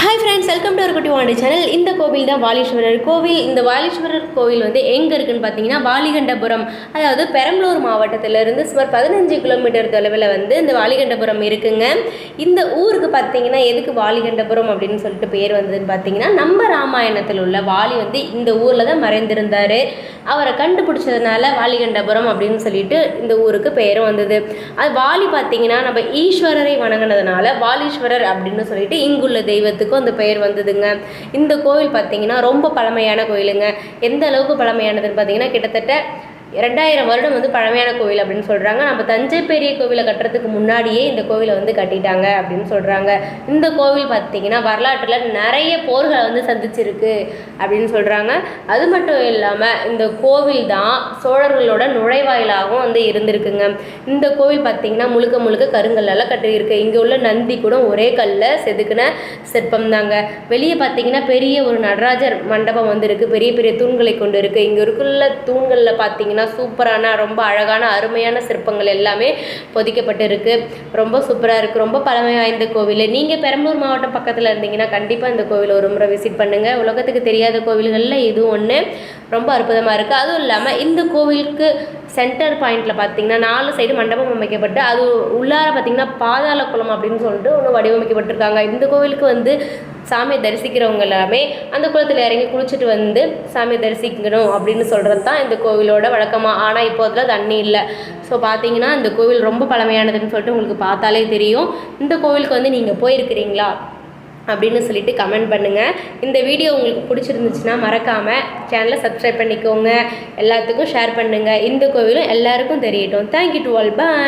Hi friends welcome to ஒரு குட்டி வாண்டி channel இந்த கோவில் தான் வாலீஸ்வரர் கோவில். இந்த வாலீஸ்வரர் கோவில் வந்து எங்கே இருக்குன்னு பார்த்தீங்கன்னா வாலிகண்டபுரம் அதாவது பெரம்பலூர் மாவட்டத்திலிருந்து சுமார் பதினஞ்சு கிலோமீட்டர் தொலைவில் வந்து இந்த வாலிகண்டபுரம் இருக்குங்க. இந்த ஊருக்கு பார்த்தீங்கன்னா எதுக்கு வாலிகண்டபுரம் அப்படின்னு சொல்லிட்டு பேர் வந்ததுன்னு பார்த்தீங்கன்னா நம்ம ராமாயணத்தில் உள்ள வாலி வந்து இந்த ஊரில் தான் மறைந்திருந்தார். அவரை கண்டுபிடிச்சதுனால வாலிகண்டபுரம் அப்படின்னு சொல்லிட்டு இந்த ஊருக்கு பெயரும் வந்தது. அது வாலி பார்த்தீங்கன்னா நம்ம ஈஸ்வரரை வணங்கினதுனால வாலீஸ்வரர் அப்படின்னு சொல்லிட்டு இங்குள்ள தெய்வத்துக்கும் அந்த பெயர் வந்ததுங்க. இந்த கோவில் பார்த்தீங்கன்னா ரொம்ப பழமையான கோயிலுங்க. எந்த அளவுக்கு பழமையானதுன்னு பார்த்தீங்கன்னா கிட்டத்தட்ட ரெண்டாயிரம் வருடம் வந்து பழமையான கோவில் அப்படின்னு சொல்கிறாங்க நம்ம தஞ்சை பெரிய கோவிலை கட்டுறதுக்கு முன்னாடியே இந்த கோவிலை வந்து கட்டிட்டாங்க அப்படின்னு சொல்கிறாங்க இந்த கோவில் பார்த்தீங்கன்னா வரலாற்றில் நிறைய போர்களை வந்து சந்திச்சிருக்கு அப்படின்னு சொல்கிறாங்க அது மட்டும் இல்லாமல் இந்த கோவில் தான் சோழர்களோட நுழைவாயிலாகவும் வந்து இருந்திருக்குங்க. இந்த கோவில் பார்த்தீங்கன்னா முழுக்க முழுக்க கருங்கல்லால் கட்டியிருக்கு. இங்கே உள்ள நந்தி கூட ஒரே கல்லில் செதுக்கின சிற்பம் தாங்க வெளியே பார்த்தீங்கன்னா பெரிய ஒரு நடராஜர் மண்டபம் வந்து இருக்குது பெரிய பெரிய தூண்களை கொண்டு இருக்குது இங்கே இருக்குள்ள தூண்களில் பார்த்தீங்கன்னா சூப்பரான ரொம்ப அழகான அருமையான சிற்பங்கள் எல்லாமே பொதிக்கப்பட்டு இருக்குது ரொம்ப சூப்பராக இருக்குது ரொம்ப பழமை வாய்ந்த கோவில். நீங்கள் பெரம்பலூர் மாவட்டம் பக்கத்தில் இருந்தீங்கன்னா கண்டிப்பாக இந்த கோவில் ஒரு முறை விசிட் பண்ணுங்கள் உலகத்துக்கு தெரியாத கோவில்களில் இது ஒன்று ரொம்ப அற்புதமாக இருக்குது அதுவும் இல்லாமல் இந்த கோவிலுக்கு சென்டர் பாயிண்டில் பார்த்தீங்கன்னா நாலு சைடு மண்டபம் அமைக்கப்பட்டு அது உள்ளார பார்த்தீங்கன்னா பாதாள குளம் அப்படின்னு சொல்லிட்டு ஒன்று வடிவமைக்கப்பட்டிருக்காங்க. இந்த கோவிலுக்கு வந்து சாமியை தரிசிக்கிறவங்க எல்லாமே அந்த குளத்தில் இறங்கி குளிச்சுட்டு வந்து சாமியை தரிசிக்கணும் அப்படின்னு சொல்கிறது தான் இந்த கோவிலோட வழக்கமாக ஆனால் இப்போ அதில் தண்ணி இல்லை. ஸோ பார்த்தீங்கன்னா இந்த கோவில் ரொம்ப பழமையானதுன்னு சொல்லிட்டு உங்களுக்கு பார்த்தாலே தெரியும். இந்த கோவிலுக்கு வந்து நீங்கள் போயிருக்கிறீங்களா? அப்படின்னு சொல்லிட்டு கமெண்ட் பண்ணுங்கள் இந்த வீடியோ உங்களுக்கு பிடிச்சிருந்துச்சுன்னா மறக்காமல் சேனலை சப்ஸ்கிரைப் பண்ணிக்கோங்க. எல்லாத்துக்கும் ஷேர் பண்ணுங்கள் இந்த கோவிலும் எல்லாருக்கும் தெரியட்டும். Thank you to all bye